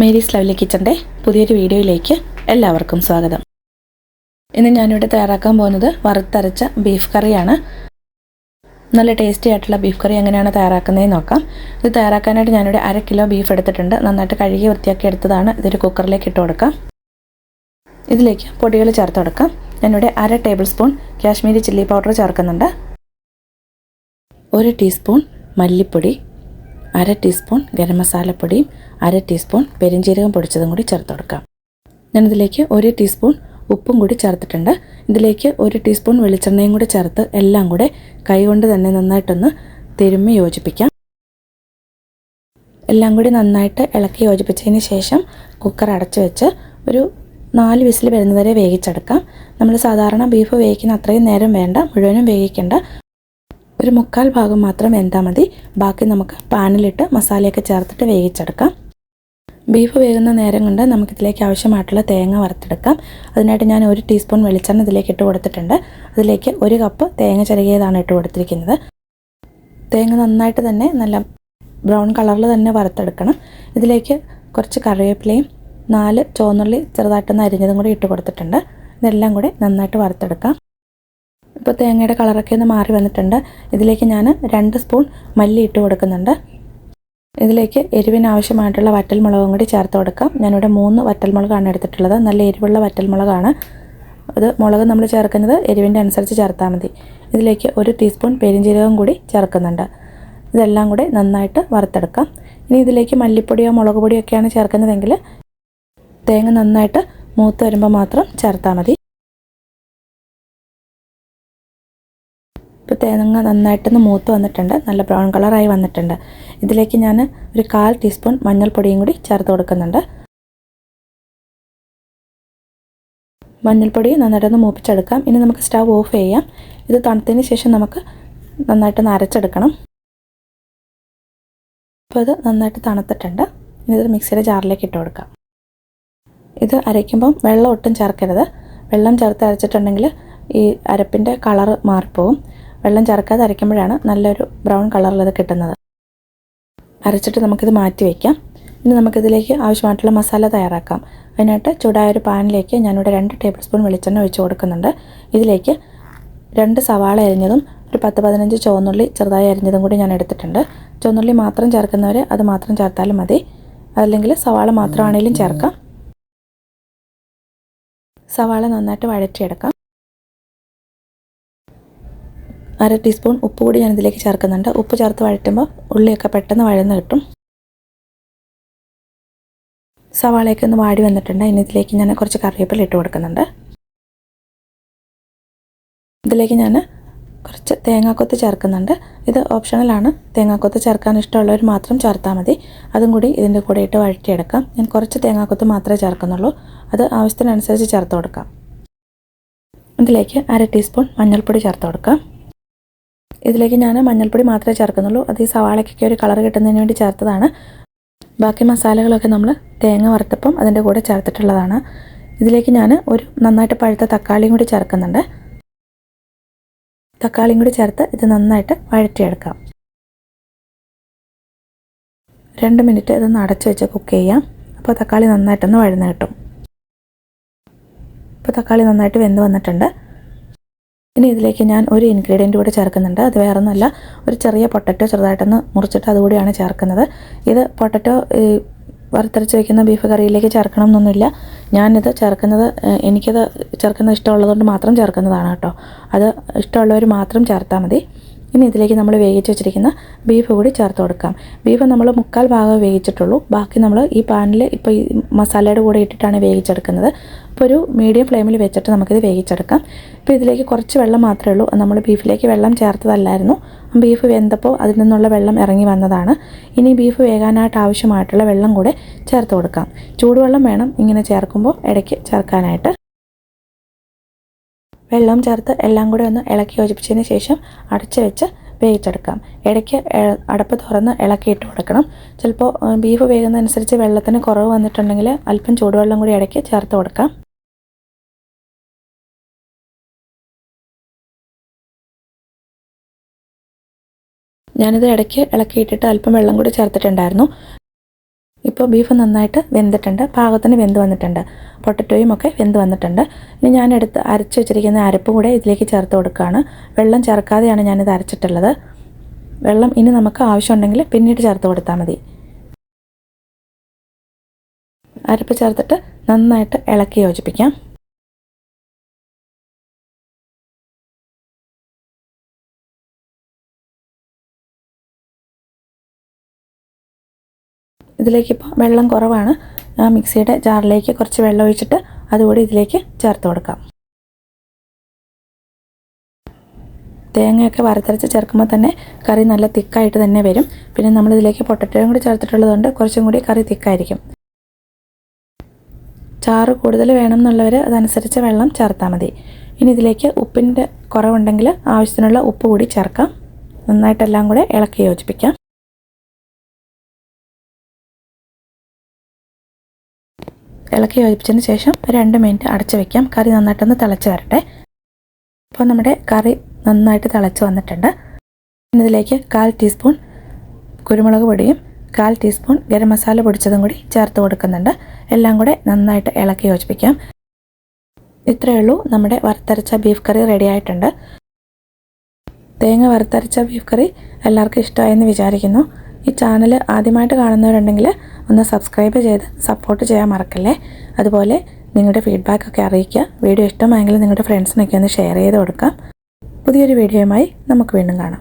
Mary's lovely കിച്ചന്റെ പുതിയൊരു വീഡിയോയിലേക്ക് എല്ലാവർക്കും സ്വാഗതം. ഇന്ന് ഞാനിവിടെ തയ്യാറാക്കാൻ പോകുന്നത് വറുത്തരച്ച ബീഫ് കറിയാണ്. നല്ല ടേസ്റ്റി ആയിട്ടുള്ള ബീഫ് കറി എങ്ങനെയാണ് തയ്യാറാക്കുന്നതെന്ന് നോക്കാം. ഇത് തയ്യാറാക്കാനായിട്ട് ഞാനിവിടെ അര കിലോ ബീഫ് എടുത്തിട്ടുണ്ട്. നന്നായിട്ട് കഴുകി വൃത്തിയാക്കി എടുത്തതാണ്. ഇതൊരു കുക്കറിലേക്ക് ഇട്ട് കൊടുക്കാം. ഇതിലേക്ക് പൊടികൾ ചേർത്ത് കൊടുക്കാം. ഞാനിവിടെ അര tablespoon Kashmiri chilli powder ചേർക്കുന്നുണ്ട്. ഒരു ടീസ്പൂൺ മല്ലിപ്പൊടി അര ടീസ്പൂൺ ഗരം മസാലപ്പൊടിയും അര ടീസ്പൂൺ പെരിഞ്ജീരകം പൊടിച്ചതും കൂടി ചേർത്ത് കൊടുക്കാം. ഞാനിതിലേക്ക് ഒരു ടീസ്പൂൺ ഉപ്പും കൂടി ചേർത്തിട്ടുണ്ട്. ഇതിലേക്ക് ഒരു ടീസ്പൂൺ വെളിച്ചെണ്ണയും കൂടി ചേർത്ത് എല്ലാം കൂടെ കൈകൊണ്ട് തന്നെ നന്നായിട്ടൊന്ന് തിരുമ്മി യോജിപ്പിക്കാം. എല്ലാം കൂടി നന്നായിട്ട് ഇളക്കി യോജിപ്പിച്ചതിന് ശേഷം കുക്കർ അടച്ചു വെച്ച് ഒരു നാല് വിസിൽ വരുന്നതുവരെ വേവിച്ചെടുക്കാം. നമ്മൾ സാധാരണ ബീഫ് വേവിക്കുന്ന അത്രയും നേരം വേണ്ട മുഴുവനും വേവിക്കേണ്ട ഒരു മുക്കാൽ ഭാഗം മാത്രം വെന്താൽ മതി. ബാക്കി നമുക്ക് പാനിലിട്ട് മസാലയൊക്കെ ചേർത്തിട്ട് വേവിച്ചെടുക്കാം. ബീഫ് വേകുന്ന നേരം കൊണ്ട് നമുക്കിതിലേക്ക് ആവശ്യമായിട്ടുള്ള തേങ്ങ വറുത്തെടുക്കാം. അതിനായിട്ട് ഞാൻ ഒരു ടീസ്പൂൺ വെളിച്ചെണ്ണ ഇതിലേക്ക് ഇട്ട് കൊടുത്തിട്ടുണ്ട്. അതിലേക്ക് ഒരു കപ്പ് തേങ്ങ ചിരകിയതാണ് ഇട്ട് കൊടുത്തിരിക്കുന്നത്. തേങ്ങ നന്നായിട്ട് തന്നെ നല്ല ബ്രൗൺ കളറിൽ തന്നെ വറുത്തെടുക്കണം. ഇതിലേക്ക് കുറച്ച് കറിവേപ്പിലയും നാല് ചുവന്നുള്ളി ചെറുതായിട്ടൊന്ന് അരിഞ്ഞതും കൂടി ഇട്ട് കൊടുത്തിട്ടുണ്ട്. ഇതെല്ലാം കൂടി നന്നായിട്ട് വറുത്തെടുക്കാം. ഇപ്പോൾ തേങ്ങയുടെ കളറൊക്കെ ഒന്ന് മാറി വന്നിട്ടുണ്ട്. ഇതിലേക്ക് ഞാൻ രണ്ട് സ്പൂൺ മല്ലി ഇട്ട് കൊടുക്കുന്നുണ്ട്. ഇതിലേക്ക് എരിവിന് ആവശ്യമായിട്ടുള്ള വറ്റൽമുളകും കൂടി ചേർത്ത് കൊടുക്കാം. ഞാനിവിടെ മൂന്ന് വറ്റൽമുളകാണ് എടുത്തിട്ടുള്ളത്. നല്ല എരിവുള്ള വറ്റൽമുളകാണ്. അത് മുളക് നമ്മൾ ചേർക്കുന്നത് എരിവിന്റെ അനുസരിച്ച് ചേർത്താൽ മതി. ഇതിലേക്ക് ഒരു ടീസ്പൂൺ പെരിഞ്ജീരകം കൂടി ചേർക്കുന്നുണ്ട്. ഇതെല്ലാം കൂടി നന്നായിട്ട് വറുത്തെടുക്കാം. ഇനി ഇതിലേക്ക് മല്ലിപ്പൊടിയോ മുളക് പൊടിയോ ഒക്കെയാണ് ചേർക്കുന്നതെങ്കിൽ തേങ്ങ നന്നായിട്ട് മൂത്ത് വരുമ്പോൾ മാത്രം ചേർത്താൽ മതി. ഇപ്പോൾ തേങ്ങ നന്നായിട്ടൊന്ന് മൂത്ത് വന്നിട്ടുണ്ട്. നല്ല ബ്രൗൺ കളറായി വന്നിട്ടുണ്ട്. ഇതിലേക്ക് ഞാൻ ഒരു കാൽ ടീസ്പൂൺ മഞ്ഞൾപ്പൊടിയും കൂടി ചേർത്ത് കൊടുക്കുന്നുണ്ട്. മഞ്ഞൾപ്പൊടി നന്നായിട്ടൊന്ന് മൂപ്പിച്ചെടുക്കാം. ഇനി നമുക്ക് സ്റ്റവ് ഓഫ് ചെയ്യാം. ഇത് തണുത്തതിന് ശേഷം നമുക്ക് നന്നായിട്ടൊന്ന് അരച്ചെടുക്കണം. അപ്പോൾ ഇത് നന്നായിട്ട് തണുത്തിട്ടുണ്ട്. ഇനി ഇത് മിക്സിയുടെ ജാറിലേക്ക് ഇട്ട് കൊടുക്കാം. ഇത് അരയ്ക്കുമ്പം വെള്ളം ഒട്ടും ചേർക്കരുത്. വെള്ളം ചേർത്ത് അരച്ചിട്ടുണ്ടെങ്കിൽ ഈ അരപ്പിന്റെ കളറ് മാറിപ്പോവും. വെള്ളം ചേർക്കാതെ അരയ്ക്കുമ്പോഴാണ് നല്ലൊരു ബ്രൗൺ കളറിൽ ഇത് കിട്ടുന്നത്. അരച്ചിട്ട് നമുക്കിത് മാറ്റി വയ്ക്കാം ഇനി നമുക്കിതിലേക്ക് ആവശ്യമായിട്ടുള്ള മസാല തയ്യാറാക്കാം. അതിനായിട്ട് ചൂടായ ഒരു പാനിലേക്ക് ഞാനിവിടെ രണ്ട് ടേബിൾ സ്പൂൺ വെളിച്ചെണ്ണ ഒഴിച്ച് കൊടുക്കുന്നുണ്ട്. ഇതിലേക്ക് രണ്ട് സവാള അരിഞ്ഞതും ഒരു പത്ത് പതിനഞ്ച് ചുവന്നുള്ളി ചെറുതായി അരിഞ്ഞതും കൂടി ഞാൻ എടുത്തിട്ടുണ്ട്. ചുവന്നുള്ളി മാത്രം ചേർക്കുന്നവർ അത് മാത്രം ചേർത്താലും മതി. അല്ലെങ്കിൽ സവാള മാത്രമാണെങ്കിലും ചേർക്കാം. സവാള നന്നായിട്ട് വഴറ്റിയെടുക്കാം. അര ടീസ്പൂൺ ഉപ്പ് കൂടി ഞാൻ ഇതിലേക്ക് ചേർക്കുന്നുണ്ട്. ഉപ്പ് ചേർത്ത് വഴറ്റുമ്പോൾ ഉള്ളിയൊക്കെ പെട്ടെന്ന് വഴന്ന് കിട്ടും. സവാളയൊക്കെ ഒന്ന് വാടി വന്നിട്ടുണ്ട്. ഇനി ഇതിലേക്ക് ഞാൻ കുറച്ച് കറിവേപ്പില ഇട്ട് കൊടുക്കുന്നുണ്ട്. ഇതിലേക്ക് ഞാൻ കുറച്ച് തേങ്ങാക്കൊത്ത് ചേർക്കുന്നുണ്ട്. ഇത് ഓപ്ഷണലാണ്. തേങ്ങാക്കൊത്ത് ചേർക്കാൻ ഇഷ്ടമുള്ളവർ മാത്രം ചേർത്താൽ മതി. അതും കൂടി ഇതിന്റെ കൂടെ ഇട്ട് വഴറ്റിയെടുക്കാം. ഞാൻ കുറച്ച് തേങ്ങാക്കൊത്ത് മാത്രമേ ചേർക്കുന്നുള്ളൂ. അത് ആവശ്യത്തിനനുസരിച്ച് ചേർത്ത് കൊടുക്കാം. ഇതിലേക്ക് അര ടീസ്പൂൺ മഞ്ഞൾപ്പൊടി ചേർത്ത് കൊടുക്കാം. ഇതിലേക്ക് ഞാൻ മഞ്ഞൾപ്പൊടി മാത്രമേ ചേർക്കുന്നുള്ളൂ. അത് ഈ സവാളയ്ക്കൊക്കെ ഒരു കളർ കിട്ടുന്നതിന് വേണ്ടി ചേർത്തതാണ്. ബാക്കി മസാലകളൊക്കെ നമ്മൾ തേങ്ങ വറുത്തപ്പം അതിന്റെ കൂടെ ചേർത്തിട്ടുള്ളതാണ്. ഇതിലേക്ക് ഞാൻ ഒരു നന്നായിട്ട് പഴുത്ത തക്കാളിയും കൂടി ചേർക്കുന്നുണ്ട്. തക്കാളിയും കൂടി ചേർത്ത് ഇത് നന്നായിട്ട് വഴറ്റിയെടുക്കാം. രണ്ട് മിനിറ്റ് ഇതൊന്ന് അടച്ചു വെച്ച് കുക്ക് ചെയ്യാം. അപ്പോൾ തക്കാളി നന്നായിട്ടൊന്ന് വഴന്ന് കിട്ടും. ഇപ്പോൾ തക്കാളി നന്നായിട്ട് വെന്ത് വന്നിട്ടുണ്ട്. ഇനി ഇതിലേക്ക് ഞാൻ ഒരു ഇൻഗ്രീഡിയന്റ് കൂടെ ചേർക്കുന്നുണ്ട്. അത് വേറെ ഒന്നുമല്ല ഒരു ചെറിയ പൊട്ടറ്റോ ചെറുതായിട്ടൊന്ന് മുറിച്ചിട്ട് അതുകൂടിയാണ് ചേർക്കുന്നത്. ഇത് പൊട്ടറ്റോ വറുത്തരച്ച് വയ്ക്കുന്ന ബീഫ് കറിയിലേക്ക് ചേർക്കണം എന്നൊന്നുമില്ല ഞാനിത് ചേർക്കുന്നത് എനിക്കത് ചേർക്കുന്നത് ഇഷ്ടമുള്ളതുകൊണ്ട് മാത്രം ചേർക്കുന്നതാണ് കേട്ടോ. അത് ഇഷ്ടമുള്ളവർ മാത്രം ചേർത്താൽ മതി. ഇനി ഇതിലേക്ക് നമ്മൾ വേവിച്ച് വെച്ചിരിക്കുന്ന ബീഫ് കൂടി ചേർത്ത് കൊടുക്കാം. ബീഫ് നമ്മൾ മുക്കാൽ ഭാഗം വേവിച്ചിട്ടുള്ളൂ. ബാക്കി നമ്മൾ ഈ പാനിൽ ഇപ്പോൾ ഈ മസാലയുടെ കൂടെ ഇട്ടിട്ടാണ് വേവിച്ചെടുക്കുന്നത്. അപ്പോൾ ഒരു മീഡിയം ഫ്ലെയിമിൽ വെച്ചിട്ട് നമുക്കിത് വേവിച്ചെടുക്കാം. ഇപ്പോൾ ഇതിലേക്ക് കുറച്ച് വെള്ളം മാത്രമേ ഉള്ളൂ. നമ്മൾ ബീഫിലേക്ക് വെള്ളം ചേർത്തതല്ലായിരുന്നു. ബീഫ് വെന്തപ്പോൾ അതിൽ നിന്നുള്ള വെള്ളം ഇറങ്ങി വന്നതാണ്. ഇനി ബീഫ് വേകാനായിട്ട് ആവശ്യമായിട്ടുള്ള വെള്ളം കൂടെ ചേർത്ത് കൊടുക്കാം. ചൂടുവെള്ളം വേണം ഇങ്ങനെ ചേർക്കുമ്പോൾ ഇടയ്ക്ക് ചേർക്കാനായിട്ട്. വെള്ളം ചേർത്ത് എല്ലാം കൂടെ ഒന്ന് ഇളക്കി യോജിപ്പിച്ചതിന് ശേഷം അടച്ചു വെച്ച് വേവിച്ചെടുക്കാം. ഇടയ്ക്ക് അടപ്പ് തുറന്ന് ഇളക്കിയിട്ട് കൊടുക്കണം. ചിലപ്പോൾ ബീഫ് വേകുന്നതനുസരിച്ച് വെള്ളത്തിന് കുറവ് വന്നിട്ടുണ്ടെങ്കിൽ അല്പം ചൂടുവെള്ളം കൂടി ഇടയ്ക്ക് ചേർത്ത് കൊടുക്കാം. ഞാനിത് ഇടയ്ക്ക് ഇളക്കിയിട്ടിട്ട് അല്പം വെള്ളം കൂടി ചേർത്തിട്ടുണ്ടായിരുന്നു. ഇപ്പോൾ ബീഫ് നന്നായിട്ട് വെന്തിട്ടുണ്ട്. പാകത്തിന് വെന്ത് വന്നിട്ടുണ്ട്. പൊട്ടറ്റോയും ഒക്കെ വെന്ത് വന്നിട്ടുണ്ട്. ഇനി ഞാൻ എടുത്ത് അരച്ച് വെച്ചിരിക്കുന്ന അരപ്പ് കൂടെ ഇതിലേക്ക് ചേർത്ത് കൊടുക്കുകയാണ്. വെള്ളം ചേർക്കാതെയാണ് ഞാനിത് അരച്ചിട്ടുള്ളത്. വെള്ളം ഇനി നമുക്ക് ആവശ്യമുണ്ടെങ്കിൽ പിന്നീട് ചേർത്ത് കൊടുത്താൽ മതി. അരപ്പ് ചേർത്തിട്ട് നന്നായിട്ട് ഇളക്കി യോജിപ്പിക്കാം. ഇതിലേക്കിപ്പോൾ വെള്ളം കുറവാണ്. ആ മിക്സിയുടെ ജാറിലേക്ക് കുറച്ച് വെള്ളം ഒഴിച്ചിട്ട് അതുകൂടി ഇതിലേക്ക് ചേർത്ത് കൊടുക്കാം. തേങ്ങയൊക്കെ വറുത്തരച്ച് ചേർക്കുമ്പോൾ തന്നെ കറി നല്ല തിക്കായിട്ട് തന്നെ വരും. പിന്നെ നമ്മളിതിലേക്ക് പൊട്ടറ്റോയും കൂടി ചേർത്തിട്ടുള്ളതുകൊണ്ട് കുറച്ചും കൂടി കറി തിക്കായിരിക്കും. ചാറ് കൂടുതൽ വേണം എന്നുള്ളവർ അതനുസരിച്ച് വെള്ളം ചേർത്താൽ മതി. ഇനി ഇതിലേക്ക് ഉപ്പിന്റെ കുറവുണ്ടെങ്കിൽ ആവശ്യത്തിനുള്ള ഉപ്പ് കൂടി ചേർക്കാം. നന്നായിട്ടെല്ലാം കൂടെ ഇളക്കി യോജിപ്പിക്കാം. ഇളക്കി യോജിപ്പിച്ചതിന് ശേഷം രണ്ട് മിനിറ്റ് അടച്ചു വെക്കാം. കറി നന്നായിട്ടൊന്ന് തിളച്ച് വരട്ടെ. അപ്പോൾ നമ്മുടെ കറി നന്നായിട്ട് തിളച്ച് വന്നിട്ടുണ്ട്. ഇതിലേക്ക് കാൽ ടീസ്പൂൺ കുരുമുളക് പൊടിയും കാൽ ടീസ്പൂൺ ഗരം മസാല പൊടിച്ചതും കൂടി ചേർത്ത് കൊടുക്കുന്നുണ്ട്. എല്ലാം കൂടെ നന്നായിട്ട് ഇളക്കി യോജിപ്പിക്കാം. ഇത്രയേ ഉള്ളൂ നമ്മുടെ വറുത്തരച്ച ബീഫ് കറി റെഡി ആയിട്ടുണ്ട്. തേങ്ങ വറുത്തരച്ച ബീഫ് കറി എല്ലാവർക്കും ഇഷ്ടമായെന്ന് വിചാരിക്കുന്നു. ഈ ചാനൽ ആദ്യമായിട്ട് കാണുന്നവരുണ്ടെങ്കിൽ ഒന്ന് സബ്സ്ക്രൈബ് ചെയ്ത് സപ്പോർട്ട് ചെയ്യാൻ മറക്കല്ലേ? അതുപോലെ നിങ്ങളുടെ ഫീഡ്ബാക്ക് ഒക്കെ അറിയിക്കുക. വീഡിയോ ഇഷ്ടമായെങ്കിൽ നിങ്ങളുടെ ഫ്രണ്ട്സിനൊക്കെ ഒന്ന് ഷെയർ ചെയ്ത് കൊടുക്കാം. പുതിയൊരു വീഡിയോയുമായി നമുക്ക് വീണ്ടും കാണാം.